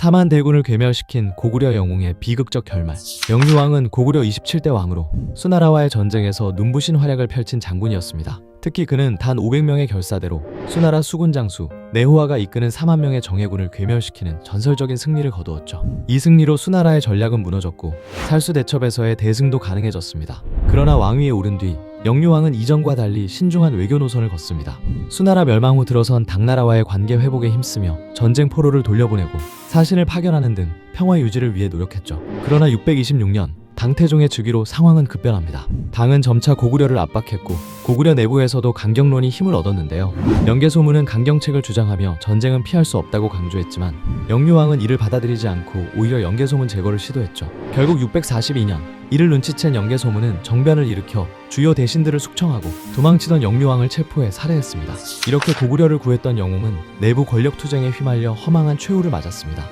사만 대군을 괴멸시킨 고구려 영웅의 비극적 결말. 영유왕은 고구려 27대 왕으로 수나라와의 전쟁에서 눈부신 활약을 펼친 장군이었습니다. 특히 그는 단 500명의 결사대로 수나라 수군 장수 네호아가 이끄는 4만 명의 정예군을 괴멸시키는 전설적인 승리를 거두었죠. 이 승리로 수나라의 전략은 무너졌고 살수 대첩에서의 대승도 가능해졌습니다. 그러나 왕위에 오른 뒤 영유왕은 이전과 달리 신중한 외교 노선을 걷습니다. 수나라 멸망 후 들어선 당나라와의 관계 회복에 힘쓰며 전쟁 포로를 돌려보내고 사신을 파견하는 등 평화 유지를 위해 노력했죠. 그러나 626년 당태종의 즉위로 상황은 급변합니다. 당은 점차 고구려를 압박했고 고구려 내부에서도 강경론이 힘을 얻었는데요. 명계소문은 강경책을 주장하며 전쟁은 피할 수 없다고 강조했지만 영유왕은 이를 받아들이지 않고 오히려 영계소문 제거를 시도했죠. 결국 642년 이를 눈치챈 영계소문은 정변을 일으켜 주요 대신들을 숙청하고 도망치던 영유왕을 체포해 살해했습니다. 이렇게 고구려를 구했던 영웅은 내부 권력 투쟁에 휘말려 허망한 최후를 맞았습니다.